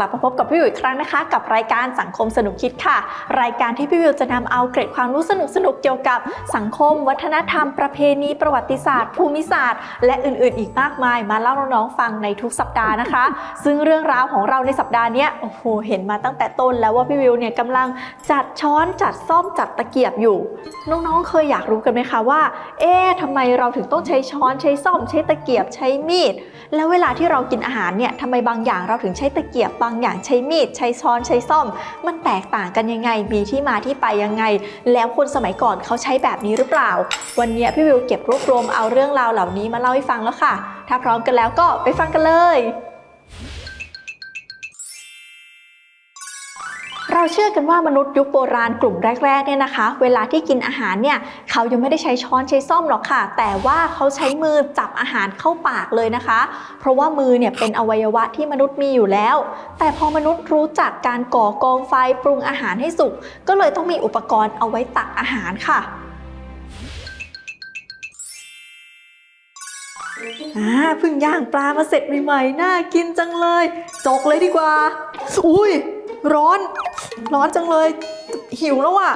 ลับมาพบกับพี่วิวอีกครั้งนะคะ กับรายการสังคมสนุกคิดค่ะ รายการที่พี่วิวจะนำเอาเกร็ดความรู้สนุกๆเกี่ยวกับสังคม วัฒนธรรม ประเพณี ประวัติศาสตร์ ภูมิศาสตร์ และอื่น ๆ อีกมากมาย มาเล่าน้องๆฟังในทุกสัปดาห์นะคะ ซึ่งเรื่องราวของเราในสัปดาห์นี้โอ้โหเห็นมาตั้งแต่ต้นแล้วว่าพี่วิวเนี่ยกำลังจัดช้อนจัดซ่อมจัดตะเกียบอยู่ น้องๆเคยอยากรู้กันไหมคะว่า เอ๊ะทำไมเราถึงต้องใช้ช้อนใช้ซ่อม ใช้ตะเกียบใช้มีด แล้วเวลาที่เรากินอาหารเนี่ยทำไมบางอย่างเราถึงใช้ตะเกียบบางอย่างใช้มีด ใช้ช้อนใช้ซ่อม มันแตกต่างกันยังไง มีที่มาที่ไปยังไง แล้วคนสมัยก่อนเขาใช้แบบนี้หรือเปล่า วันนี้พี่วิวเก็บรวบรวมเอาเรื่องราวเหล่านี้มาเล่าให้ฟังแล้วค่ะ ถ้าพร้อมกันแล้วก็ไปฟังกันเลย เราเชื่อกันว่ามนุษย์ยุคโบราณกลุ่มแรกๆเนี่ยนะคะ เวลาที่กินอาหารเนี่ยเขายังไม่ได้ใช้ช้อนใช้ซ่อมหรอกค่ะ แต่ว่าเขาใช้มือจับอาหารเข้าปากเลยนะคะ เพราะว่ามือเนี่ยเป็นอวัยวะที่มนุษย์มีอยู่แล้ว แต่พอมนุษย์รู้จักการก่อกองไฟปรุงอาหารให้สุก ก็เลยต้องมีอุปกรณ์เอาไว้ตักอาหารค่ะอ่าเพิ่งย่างปลามาเสร็จใหม่ๆ น่ากินจังเลย จกเลยดีกว่า อุ้ย ร้อน ร้อนจังเลย หิวแล้วอะ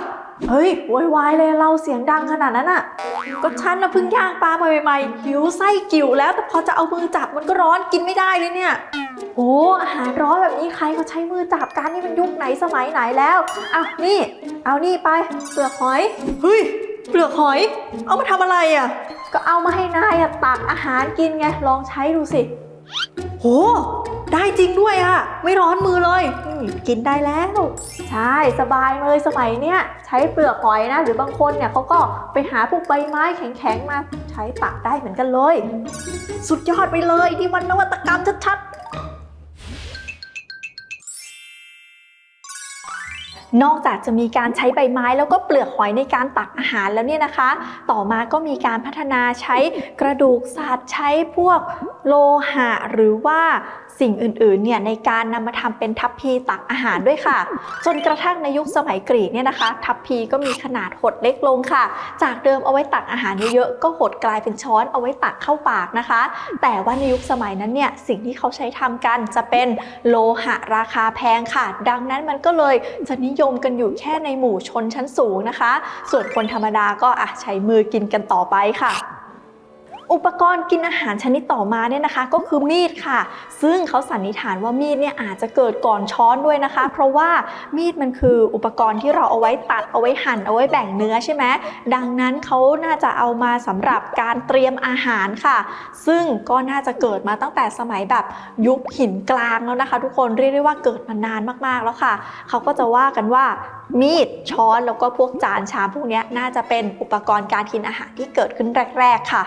เฮ้ยโวยวายเลยเราเสียงดังขนาดนั้นอะ ก็ฉันนะเพิ่งย่างปลามาใหม่ๆ หิวไส้กิ่วแล้ว แต่พอจะเอามือจับมันก็ร้อนกินไม่ได้เลยเนี่ย โอ้อาหารร้อนแบบนี้ใครเขาใช้มือจับกันนี่มันยุคไหนสมัยไหนแล้วอะนี่ เอานี่ไปเปลือกหอย เฮ้ยเปลือกหอย เอามาทำอะไรอะ ก็เอามาให้นายอะตักอาหารกินไง ลองใช้ดูสิ โห ได้จริงด้วยอะไม่ร้อนมือเลยกินได้แล้ว ใช่สบายเลยสมัยเนี้ยใช้เปลือกหอยนะ หรือบางคนเนี่ยเขาก็ไปหาพวกใบไม้แข็งๆมาใช้ตักได้เหมือนกันเลย สุดยอดไปเลยที่มันนวัตกรรมชัดๆ นอกจากจะมีการใช้ใบไม้แล้วก็เปลือกหอยในการตักอาหารแล้วเนี่ยนะคะ ต่อมาก็มีการพัฒนาใช้กระดูกสัตว์ใช้พวกโลหะ หรือว่าสิ่งอื่นๆเนี่ยในการนำมาทำเป็นทัพพีตักอาหารด้วยค่ะ จนกระทั่งในยุคสมัยกรีกเนี่ยนะคะ ทัพพีก็มีขนาดหดเล็กลงค่ะ จากเดิมเอาไว้ตักอาหารเยอะๆก็หดกลายเป็นช้อนเอาไว้ตักเข้าปากนะคะ แต่ว่าในยุคสมัยนั้นเนี่ยสิ่งที่เขาใช้ทำกันจะเป็นโลหะราคาแพงค่ะ ดังนั้นมันก็เลยจะนิยมกันอยู่แค่ในหมู่ชนชั้นสูงนะคะ ส่วนคนธรรมดาก็อะใช้มือกินกันต่อไปค่ะ อุปกรณ์กินอาหารชนิดต่อมาเนี่ยนะคะ ก็คือมีดค่ะ ซึ่งเขาสันนิษฐานว่ามีดเนี่ยอาจจะเกิดก่อนช้อนด้วยนะคะ เพราะว่ามีดมันคืออุปกรณ์ที่เราเอาไว้ตัดเอาไว้หั่นเอาไว้แบ่งเนื้อใช่ไหมดังนั้นเขาน่าจะเอามาสำหรับการเตรียมอาหารค่ะ ซึ่งก็น่าจะเกิดมาตั้งแต่สมัยแบบยุคหินกลางแล้วนะคะ ทุกคนเรียกได้ว่าเกิดมานานมากๆแล้วค่ะ เขาก็จะว่ากันว่ามีดช้อนแล้วก็พวกจานชามพวกนี้น่าจะเป็นอุปกรณ์การกินอาหารที่เกิดขึ้นแรก ๆ ค่ะ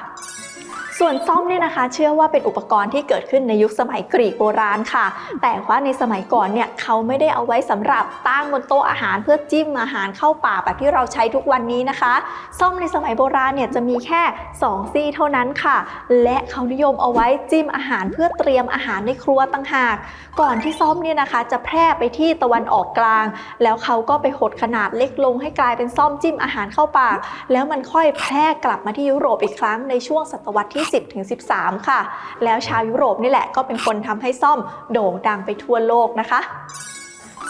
ส่วนซ่อมเนี่ยนะคะ เชื่อว่าเป็นอุปกรณ์ที่เกิดขึ้นในยุคสมัยกรีกโบราณค่ะ แต่ว่าในสมัยก่อนเนี่ยเขาไม่ได้เอาไว้สำหรับตั้งบนโต๊ะอาหารเพื่อจิ้มอาหารเข้าปากแบบที่เราใช้ทุกวันนี้นะคะซ่อมในสมัยโบราณเนี่ยจะมีแค่ 2 ซี่เท่านั้นค่ะ และเขานิยมเอาไว้จิ้มอาหารเพื่อเตรียมอาหารในครัวต่างหาก ก่อนที่ซ่อมเนี่ยนะคะ จะแพร่ไปที่ตะวันออกกลาง แล้วเขาก็ไปหดขนาดเล็กลงให้กลายเป็นซ่อมจิ้มอาหารเข้าปาก แล้วมันค่อยแพร่กลับมาที่ยุโรปอีกครั้งในช่วงศตวรรษที่10ถึง13 ค่ะ แล้วชาวยุโรปนี่แหละก็เป็นคนทำให้ซ่อมโด่งดังไปทั่วโลกนะคะ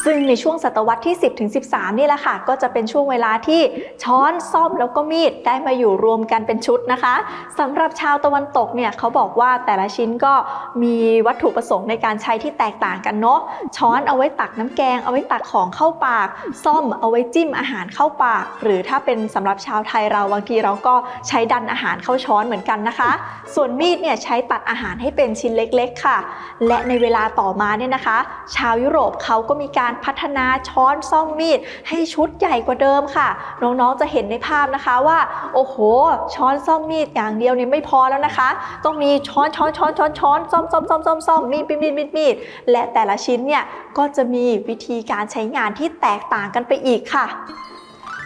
ซึ่งในช่วงศตวรรษที่ 10ถึง13 นี่แหละค่ะ ก็จะเป็นช่วงเวลาที่ช้อนซ่อมแล้วก็มีดได้มาอยู่รวมกันเป็นชุดนะคะสำหรับชาวตะวันตกเนี่ยเขาบอกว่าแต่ละชิ้นก็มีวัตถุประสงค์ในการใช้ที่แตกต่างกันเนาะช้อนเอาไว้ตักน้ำแกง เอาไว้ตักของเข้าปาก ซ่อมเอาไว้จิ้มอาหารเข้าปาก หรือถ้าเป็นสำหรับชาวไทยเราบางทีเราก็ใช้ดันอาหารเข้าช้อนเหมือนกันนะคะ ส่วนมีดเนี่ยใช้ตัดอาหารให้เป็นชิ้นเล็ก ๆ ค่ะ และในเวลาต่อมาเนี่ยนะคะ ชาวยุโรปเขาก็มีการพัฒนาช้อนซ่อมมีด ให้ชุดใหญ่กว่าเดิมค่ะ น้องๆจะเห็นในภาพนะคะว่า โอ้โห ช้อนซ่อมมีดอย่างเดียวเนี่ยไม่พอแล้วนะคะ ต้องมีช้อนช้อนช้อนช้อนช้อนซ่อมซ่อมซ่อมซ่อมซ่อมมีดมีดมีดมีดมีดและแต่ละชิ้นเนี่ยก็จะมีวิธีการใช้งานที่แตกต่างกันไปอีกค่ะ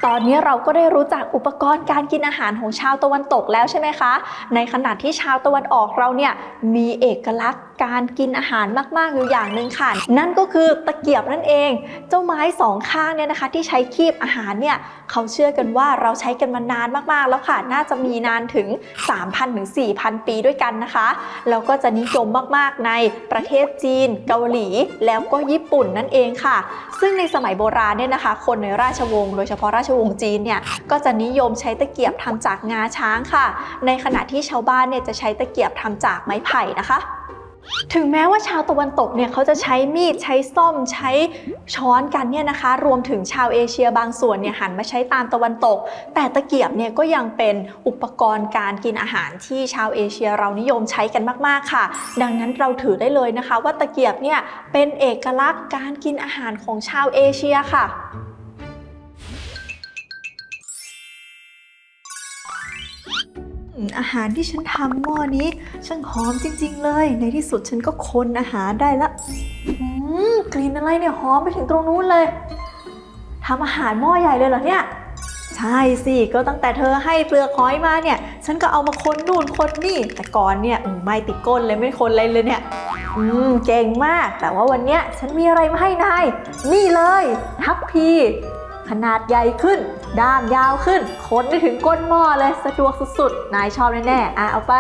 ตอนนี้เราก็ได้รู้จักอุปกรณ์การกินอาหารของชาวตะวันตกแล้วใช่ไหมคะ ในขณะที่ชาวตะวันออกเราเนี่ยมีเอกลักษณ์ การกินอาหารมากๆอยู่อย่างหนึ่งค่ะ นั่นก็คือตะเกียบนั่นเอง เจ้าไม้สองข้างเนี่ยนะคะ ที่ใช้คีบอาหารเนี่ยเขาเชื่อกันว่าเราใช้กันมานานมากๆ แล้วค่ะน่าจะมีนานถึง 3,000ถึง4,000 ปีด้วยกันนะคะแล้วก็จะนิยมมากๆในประเทศจีน เกาหลี แล้วก็ญี่ปุ่นนั่นเองค่ะ ซึ่งในสมัยโบราณเนี่ยนะคะ คนในราชวงศ์โดยเฉพาะราชวงศ์จีนเนี่ยก็จะนิยมใช้ตะเกียบทำจากงาช้างค่ะ ในขณะที่ชาวบ้านเนี่ยจะใช้ตะเกียบทำจากไม้ไผ่นะคะ ถึงแม้ว่าชาวตะวันตกเนี่ยเขาจะใช้มีดใช้ส้อมใช้ช้อนกันเนี่ยนะคะ รวมถึงชาวเอเชียบางส่วนเนี่ยหันมาใช้ตามตะวันตก แต่ตะเกียบเนี่ยก็ยังเป็นอุปกรณ์การกินอาหารที่ชาวเอเชียเรานิยมใช้กันมากๆค่ะ ดังนั้นเราถือได้เลยนะคะ ว่าตะเกียบเนี่ยเป็นเอกลักษณ์การกินอาหารของชาวเอเชียค่ะ อาหารที่ฉันทำหม้อนี้ช่างหอมจริง ๆ เลย ในที่สุดฉันก็คนอาหารได้ละอืมกลิ่นอะไรเนี่ยหอมไปถึงตรงนู้นเลยทำอาหารหม้อใหญ่เลยเหรอเนี่ยใช่สิก็ตั้งแต่เธอให้เปลือกหอยมาเนี่ย ฉันก็เอามาคนนู่นคนนี่ แต่ก่อนเนี่ยอืมไม่ติดก้นเลยไม่คนอะไรเลยเนี่ย อืมเก่งมาก แต่ว่าวันเนี้ยฉันมีอะไรมาให้นาย นี่เลย ทัพพี ขนาดใหญ่ขึ้น ด้ามยาวขึ้นค้นได้ถึงก้นหม้อเลยสะดวกสุดๆ นายชอบแน่ๆอะเอาไป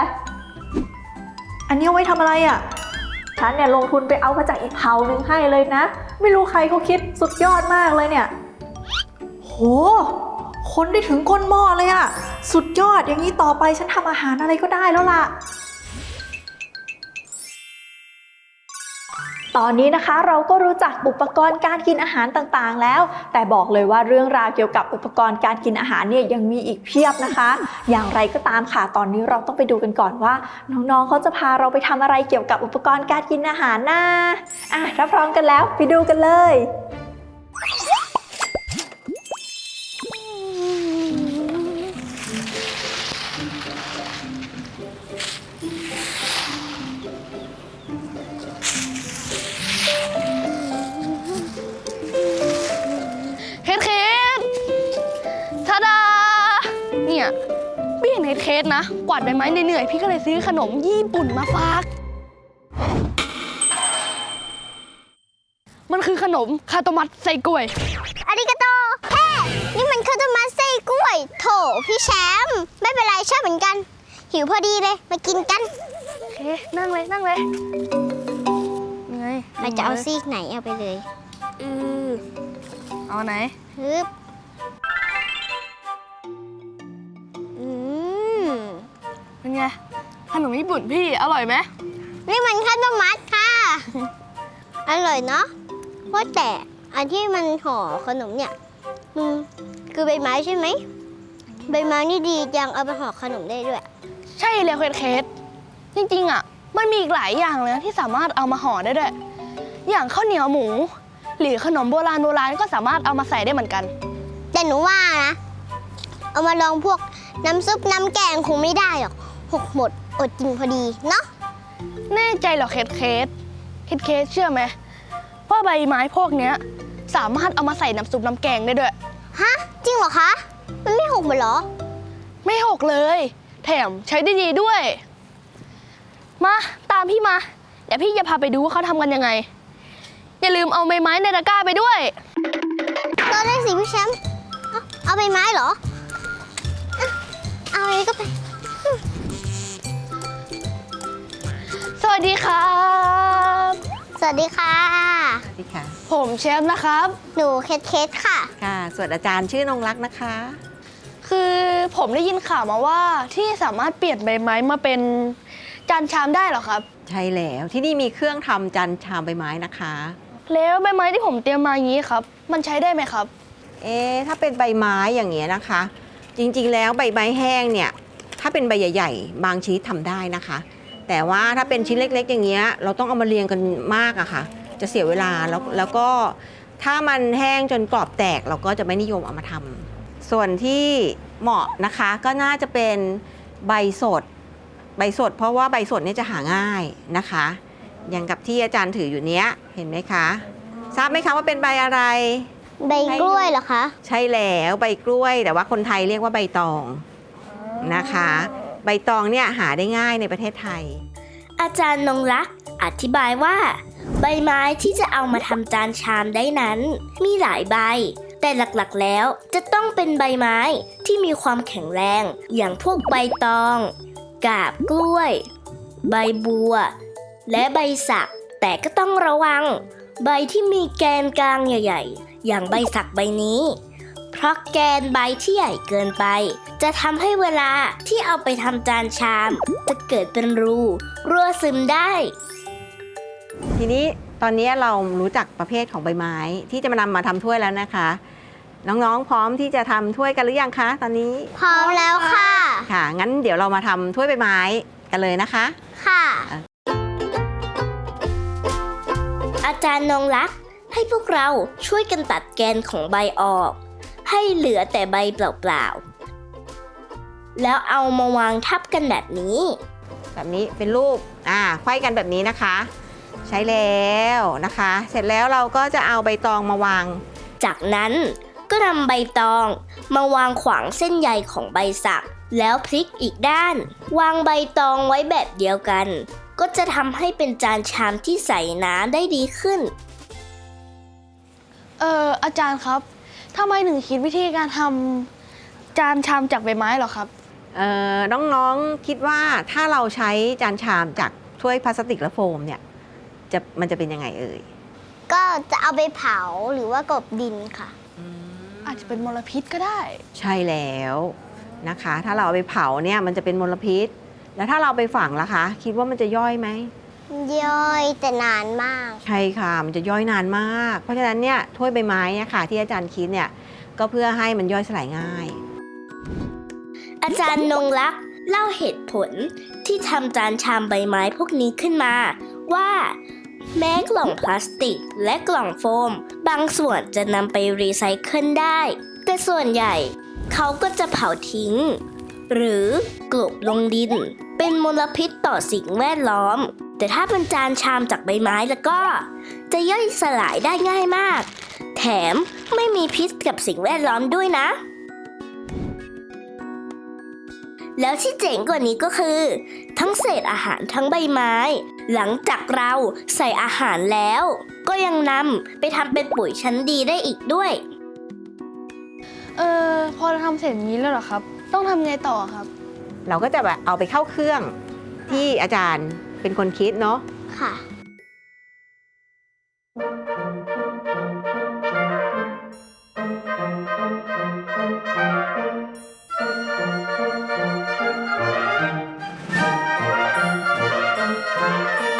อันนี้เอาไว้ทำอะไรอะ ฉันเนี่ยลงทุนไปเอามาจากอีกเผาหนึ่งให้เลยนะ ไม่รู้ใครเขาคิดสุดยอดมากเลยเนี่ย โห ค้นได้ถึงก้นหม้อเลยอะสุดยอดอย่างนี้ต่อไปฉันทำอาหารอะไรก็ได้แล้วล่ะ ตอนนี้นะคะเราก็รู้จักอุปกรณ์การกินอาหารต่างๆ แล้ว แต่บอกเลยว่าเรื่องราวเกี่ยวกับอุปกรณ์การกินอาหารเนี่ยยังมีอีกเพียบนะคะ อย่างไรก็ตามค่ะ ตอนนี้เราต้องไปดูกันก่อนว่า น้องๆเขาจะพาเราไปทำอะไรเกี่ยวกับอุปกรณ์การกินอาหารนะอะถ้าพร้อมกันแล้วไปดูกันเลย นเคสเคสนะ กวาดใบไม้เหนื่อยๆพี่ก็เลยซื้อขนมญี่ปุ่นมาฝาก มันคือขนมคาโตมัตไส้กล้วยอาริกาโตเฮ้นี่มันข้าวต้มมัดไส้กล้วย โถ พี่แชมป์ไม่เป็นไรชอบเหมือนกัน หิวพอดีเลย มากินกันโอเคนั่งเลยนั่งเลยไงเราจะเอาซีกไหนเอาไปเลย อือเอาไหนฮึบ เป็นไงขนมญี่ปุ่นพี่อร่อยไหมนี่มันข้าวต้มมัดค่ะ อร่อยเนาะว่าแต่อันที่มันห่อขนมเนี่ยอืมคือใบไม้ใช่ไหม ใบไม้นี่ดีจังเอาไปห่อขนมได้ด้วย ใช่เลยเคสเคสจริงๆอะ มันมีอีกหลายอย่างเลยนะที่สามารถเอามาห่อได้ด้วย อย่างข้าวเหนียวหมู หรือขนมโบราณโบราณก็สามารถเอามาใส่ได้เหมือนกัน แต่หนูว่านะ เอามาลองพวกน้ำซุปน้ำแกงคงไม่ได้หรอก หกหมด อดกินพอดีเนาะแน่ใจเหรอเคสเคสเคสเคสเชื่อไหมว่าใบไม้พวกเนี้ย สามารถเอามาใส่น้ำซุปน้ำแกงได้ด้วย ฮะ จริงเหรอคะ มันไม่หกหมดเหรอ ไม่หกเลย แถมใช้ได้ดีด้วย มาตามพี่มา เดี๋ยวพี่จะพาไปดูว่าเขาทำกันยังไง อย่าลืมเอาใบไม้ในตะกร้าไปด้วย ตอนแรกสิพี่แชมป์เอาเอาใบไม้เหรออะเอาอะไรก็ไป วัสดีครับ สวัสดีค่ะ สวัสดีค่ะ ผมแชมป์นะครับ หนูเคสเคสค่ะ ค่ะ ส่วนอาจารย์ชื่อนงรักนะคะ คือผมได้ยินข่าวมาว่าที่สามารถเปลี่ยนใบไม้มาเป็นจานชามได้เหรอครับ ใช่แล้วที่นี่มีเครื่องทำจันชามใบไม้นะคะ แล้วใบไม้ที่ผมเตรียมมาอย่างนี้ครับ มันใช้ได้ไหมครับ เอ๊ะถ้าเป็นใบไม้อย่างเงี้ยนะคะ จริงๆแล้วใบไม้แห้งเนี่ย ถ้าเป็นใบใหญ่ ๆ บางชนิดทำได้นะคะ แต่ว่าถ้าเป็นชิ้นเล็ก ๆ อย่างเงี้ยเราต้องเอามาเรียงกันมากอะค่ะ จะเสียเวลาแล้วแล้วก็ถ้ามันแห้งจนกรอบแตกเราก็จะไม่นิยมเอามาทำส่วนที่เหมาะนะคะก็น่าจะเป็นใบสด ใบสด เพราะว่าใบสดเนี่ยจะหาง่ายนะคะ อย่างกับที่อาจารย์ถืออยู่เนี้ยเห็นไหมคะ ทราบไหมคะว่าเป็นใบอะไร ใบกล้วยเหรอคะ ใช่แล้วใบกล้วย แต่ว่าคนไทยเรียกว่าใบตองนะคะ ใบตองเนี่ยหาได้ง่ายในประเทศไทย อาจารย์นงรักอธิบายว่า ใบไม้ที่จะเอามาทำจานชามได้นั้น มีหลายใบ แต่หลักๆแล้วจะต้องเป็นใบไม้ที่มีความแข็งแรง อย่างพวกใบตอง กาบกล้วย ใบบัว และใบสัก แต่ก็ต้องระวัง ใบที่มีแกนกลางใหญ่ ๆ อย่างใบสักใบนี้ เพราะแกนใบที่ใหญ่เกินไป จะทำให้เวลาที่เอาไปทำจานชาม จะเกิดเป็นรูรั่วซึมได้ ทีนี้ตอนนี้เรารู้จักประเภทของใบไม้ ที่จะมานำมาทำถ้วยแล้วนะคะ น้องๆพร้อมที่จะทำถ้วยกันหรือยังคะ ตอนนี้พร้อมแล้วค่ะ ค่ะ งั้นเดี๋ยวเรามาทำถ้วยใบไม้กันเลยนะคะ ค่ะ อาจารย์นงรักให้พวกเราช่วยกันตัดแกนของใบออก ให้เหลือแต่ใบเปล่าๆ แล้วเอามาวางทับกันแบบนี้ แบบนี้เป็นรูปอ่าไขว้กันแบบนี้นะคะ ใช้แล้วนะคะ เสร็จแล้วเราก็จะเอาใบตองมาวาง จากนั้นก็นำใบตองมาวางขวางเส้นใยของใบสัก แล้วพลิกอีกด้าน วางใบตองไว้แบบเดียวกัน ก็จะทำให้เป็นจานชามที่ใส่น้ำได้ดีขึ้น เอออาจารย์ครับ ทำไมถึงคิดวิธีการทำจานชามจากใบไม้เหรอครับ เอ่อน้องๆคิดว่าถ้าเราใช้จานชามจากถ้วยพลาสติกและโฟมเนี่ยจะมันจะเป็นยังไงเอ่ยก็จะเอาไปเผาหรือว่ากบดินค่ะ อาจจะเป็นมลพิษก็ได้ ใช่แล้วนะคะ ถ้าเราเอาไปเผาเนี่ยมันจะเป็นมลพิษ แล้วถ้าเราไปฝังล่ะคะ คิดว่ามันจะย่อยไหม ย่อยแต่นานมาก ใช่ค่ะมันจะย่อยนานมาก เพราะฉะนั้นเนี่ยถ้วยใบไม้เนี่ยค่ะ ที่อาจารย์คิดเนี่ยก็เพื่อให้มันย่อยสลายง่าย อาจารย์นงรักษ์เล่าเหตุผลที่ทำจานชามใบไม้พวกนี้ขึ้นมา ว่า แม้กล่องพลาสติกและกล่องโฟม บางส่วนจะนำไปรีไซเคิลได้ แต่ส่วนใหญ่ เขาก็จะเผาทิ้ง หรือกลบลงดิน เป็นมลพิษต่อสิ่งแวดล้อม แต่ถ้าเป็นจานชามจากใบไม้แล้วก็ จะย่อยสลายได้ง่ายมาก แถมไม่มีพิษกับสิ่งแวดล้อมด้วยนะ แล้วที่เจ๋งกว่านี้ก็คือ ทั้งเศษอาหารทั้งใบไม้ หลังจากเราใส่อาหารแล้ว ก็ยังนำไปทำเป็นปุ๋ยชั้นดีได้อีกด้วย เออพอเราทำเสร็จนี้แล้วเหรอครับ ต้องทำไงต่อครับ เราก็จะแบบเอาไปเข้าเครื่องที่อาจารย์เป็นคนคิดเนาะค่ะ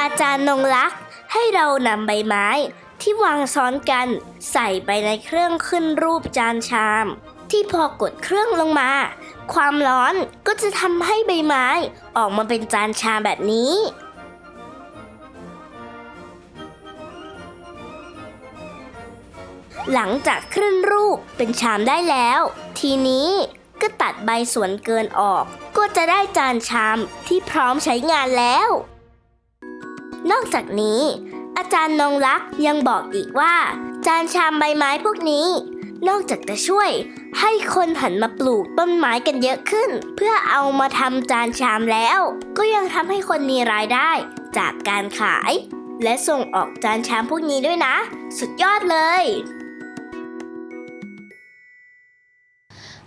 อาจารย์นงรักษ์ให้เรานำใบไม้ที่วางซ้อนกันใส่ไปในเครื่องขึ้นรูปจานชาม ที่พอกดเครื่องลงมา ความร้อนก็จะทำให้ใบไม้ออกมาเป็นจานชาแบบนี้ หลังจากขึ้นรูปเป็นชามได้แล้ว ทีนี้ก็ตัดใบส่วนเกินออก ก็จะได้จานชามที่พร้อมใช้งานแล้ว นอกจากนี้ อาจารย์นงรักษ์ยังบอกอีกว่า จานชามใบไม้พวกนี้ นอกจากจะช่วย ให้คนหันมาปลูกต้นไม้กันเยอะขึ้น เพื่อเอามาทำจานชามแล้ว ก็ยังทำให้คนมีรายได้ จากการขาย และส่งออกจานชามพวกนี้ด้วยนะ สุดยอดเลย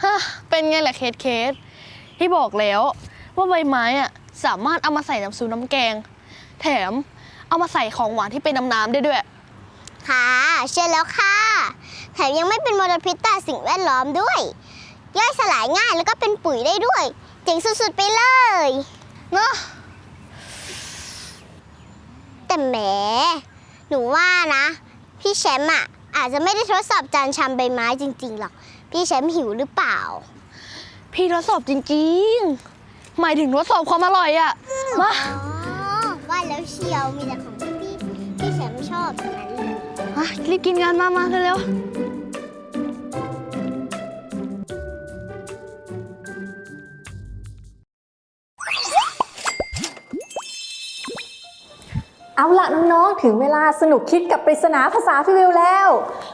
ฮะเป็นไงล่ะเคสเคสที่บอกแล้วว่าใบไม้อะสามารถเอามาใส่น้ำซุปน้ำแกง แถมเอามาใส่ของหวานที่เป็นน้ำน้ำๆได้ด้วย ค่ะ เชื่อแล้วค่ะ แถมยังไม่เป็นมลพิษต่อสิ่งแวดล้อมด้วย ย่อยสลายง่ายแล้วก็เป็นปุ๋ยได้ด้วย เจ๋งสุดๆไปเลยเนอะแต่แหมหนูว่านะ พี่แชมป์อะอาจจะไม่ได้ทดสอบจานชามใบไม้จริงๆหรอก พี่แชมป์หิวหรือเปล่า พี่ทดสอบจริงๆ หมายถึงทดสอบความอร่อยอะมาอ๋อว่าแล้วเชียวมีแต่ของที่พี่พี่แชมป์ชอบทั้งนั้นเลยมารีบกินกันมามาเร็วเน้องๆ ถึงเวลาสนุกคิดกับปริศนาภาษาพี่วิวแล้ว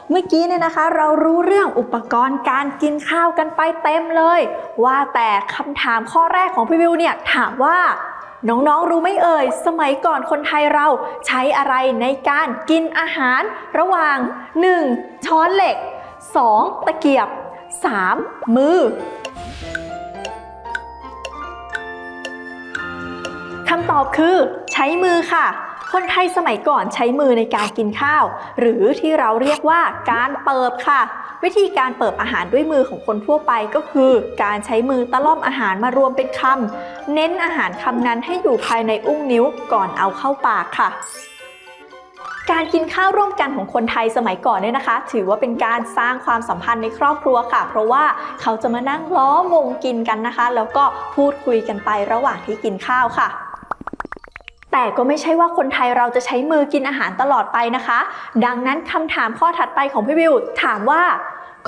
เมื่อกี้เนี่ยนะคะ เรารู้เรื่องอุปกรณ์การกินข้าวกันไปเต็มเลย ว่าแต่คำถามข้อแรกของพี่วิวเนี่ยถามว่า น้องๆ รู้ไหมเอ่ย สมัยก่อนคนไทยเราใช้อะไรในการกินอาหารระหว่าง 1. ช้อนเหล็ก 2. ตะเกียบ 3. มือคำตอบคือ ใช้มือค่ะ คนไทยสมัยก่อนใช้มือในการกินข้าว หรือที่เราเรียกว่าการเปิบค่ะ วิธีการเปิบอาหารด้วยมือของคนทั่วไปก็คือ การใช้มือตะล่อมอาหารมารวมเป็นคำเน้นอาหารคำนั้นให้อยู่ภายในอุ้งนิ้วก่อนเอาเข้าปากค่ะการกินข้าวร่วมกันของคนไทยสมัยก่อนเนี่ยนะคะ ถือว่าเป็นการสร้างความสัมพันธ์ในครอบครัวค่ะ เพราะว่าเขาจะมานั่งล้อมวงกินกันนะคะ แล้วก็พูดคุยกันไประหว่างที่กินข้าวค่ะ แต่ก็ไม่ใช่ว่าคนไทยเราจะใช้มือกินอาหารตลอดไปนะคะ ดังนั้นคำถามข้อถัดไปของพี่วิวถามว่า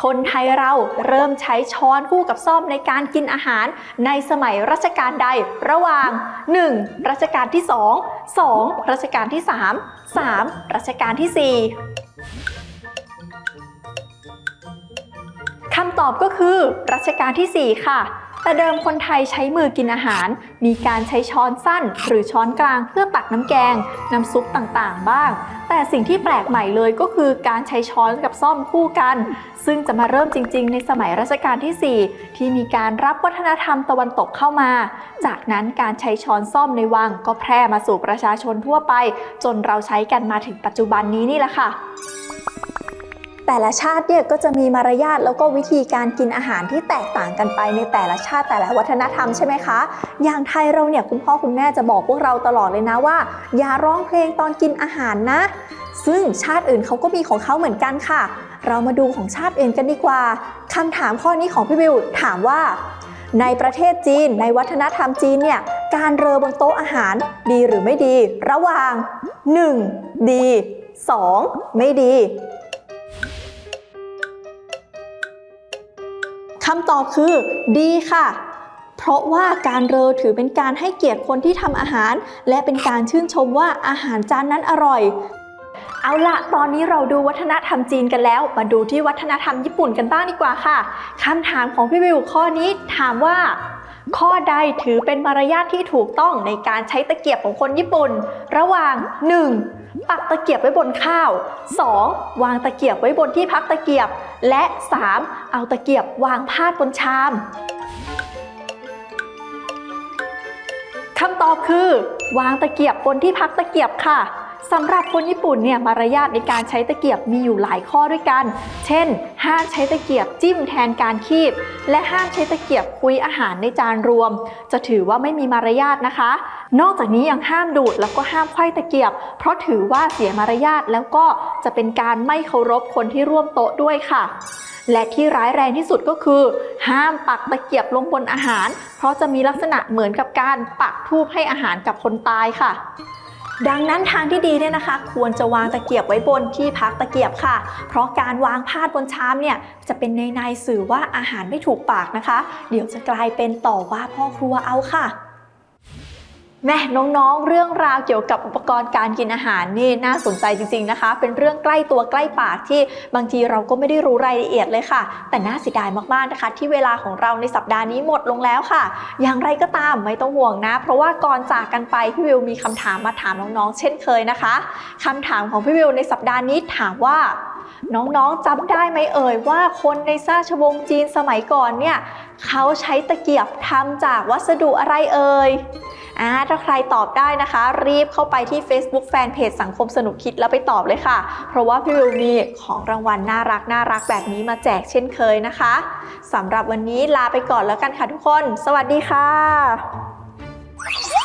คนไทยเราเริ่มใช้ช้อนคู่กับซ่อมในการกินอาหาร ในสมัยรัชกาลใดระหว่าง 1. รัชกาลที่ 2 2. รัชกาลที่ 3 3. รัชกาลที่ 4 คำตอบก็คือรัชกาลที่ 4 ค่ะ แต่เดิมคนไทยใช้มือกินอาหาร มีการใช้ช้อนสั้น หรือช้อนกลางเพื่อตักน้ำแกง น้ำซุปต่างๆ บ้าง แต่สิ่งที่แปลกใหม่เลยก็คือการใช้ช้อนกับซ่อมคู่กัน ซึ่งจะมาเริ่มจริง ๆ ในสมัยรัชกาลที่ 4 ที่มีการรับวัฒนธรรมตะวันตกเข้ามา จากนั้นการใช้ช้อนซ่อมในวัง ก็แพร่มาสู่ประชาชนทั่วไป จนเราใช้กันมาถึงปัจจุบันนี้นี่แหละค่ะ แต่ละชาติเนี่ยก็จะมีมารยาทแล้วก็วิธีการกินอาหารที่แตกต่างกันไปในแต่ละชาติแต่ละวัฒนธรรมใช่ไหมคะ อย่างไทยเราเนี่ยคุณพ่อคุณแม่จะบอกพวกเราตลอดเลยนะว่า อย่าร้องเพลงตอนกินอาหารนะ ซึ่งชาติอื่นเขาก็มีของเขาเหมือนกันค่ะ เรามาดูของชาติอื่นกันดีกว่าคำถามข้อนี้ของพี่วิวถามว่า ในประเทศจีน ในวัฒนธรรมจีนเนี่ยการเรอบนโต๊ะอาหารดีหรือไม่ดี ระหว่าง 1. ดี 2. ไม่ดีำตอบคือดีค่ะ เพราะว่าการเรอถือเป็นการให้เกียรติคนที่ทำอาหาร และเป็นการชื่นชมว่าอาหารจานนั้นอร่อย เอาละตอนนี้เราดูวัฒนธรรมจีนกันแล้ว มาดูที่วัฒนธรรมญี่ปุ่นกันบ้างดีกว่าค่ะคำถามของพี่วิวข้อนี้ถามว่า ข้อใดถือเป็นมารยาทที่ถูกต้องในการใช้ตะเกียบของคนญี่ปุ่น ระหว่าง 1. ปักตะเกียบไว้บนข้าว 2. วางตะเกียบไว้บนที่พักตะเกียบ และ 3. เอาตะเกียบวางพาดบนชามคำตอบคือ วางตะเกียบบนที่พักตะเกียบค่ะ สำหรับคนญี่ปุ่นเนี่ยมารยาทในการใช้ตะเกียบมีอยู่หลายข้อด้วยกัน เช่น ห้ามใช้ตะเกียบจิ้มแทนการคีบ และห้ามใช้ตะเกียบคุยอาหารในจานรวม จะถือว่าไม่มีมารยาทนะคะ นอกจากนี้ยังห้ามดูดแล้วก็ห้ามไขว้ตะเกียบ เพราะถือว่าเสียมารยาทแล้วก็จะเป็นการไม่เคารพคนที่ร่วมโต๊ะด้วยค่ะและที่ร้ายแรงที่สุดก็คือ ห้ามปักตะเกียบลงบนอาหาร เพราะจะมีลักษณะเหมือนกับการปักทูบให้อาหารกับคนตายค่ะ ดังนั้นทางที่ดีเนี่ยนะคะ ควรจะวางตะเกียบไว้บนที่พักตะเกียบค่ะ เพราะการวางพาดบนชามเนี่ยจะเป็นในในสื่อว่าอาหารไม่ถูกปากนะคะ เดี๋ยวจะกลายเป็นต่อว่าพ่อครัวเอาค่ะ แม่น้องๆ เรื่องราวเกี่ยวกับอุปกรณ์การกินอาหารนี่น่าสนใจจริงๆนะคะ เป็นเรื่องใกล้ตัวใกล้ปากที่บางทีเราก็ไม่ได้รู้รายละเอียดเลยค่ะ แต่น่าเสียดายมากๆนะคะ ที่เวลาของเราในสัปดาห์นี้หมดลงแล้วค่ะ อย่างไรก็ตามไม่ต้องห่วงนะ เพราะว่าก่อนจากกันไปพี่วิวมีคำถามมาถามน้องๆ เช่นเคยนะคะคำถามของพี่วิวในสัปดาห์นี้ถามว่า น้องๆจำได้ไหมเอ่ยว่าคนในราชวงศ์จีนสมัยก่อนเนี่ยเขาใช้ตะเกียบทำจากวัสดุอะไรเอ่ยอ่าถ้าใครตอบได้นะคะ รีบเข้าไปที่ Facebook Fanpage สังคมสนุกคิดแล้วไปตอบเลยค่ะ เพราะว่าพี่วิวมีของรางวัลน่ารักน่ารักแบบนี้มาแจกเช่นเคยนะคะสำหรับวันนี้ลาไปก่อนแล้วกันค่ะทุกคน สวัสดีค่ะ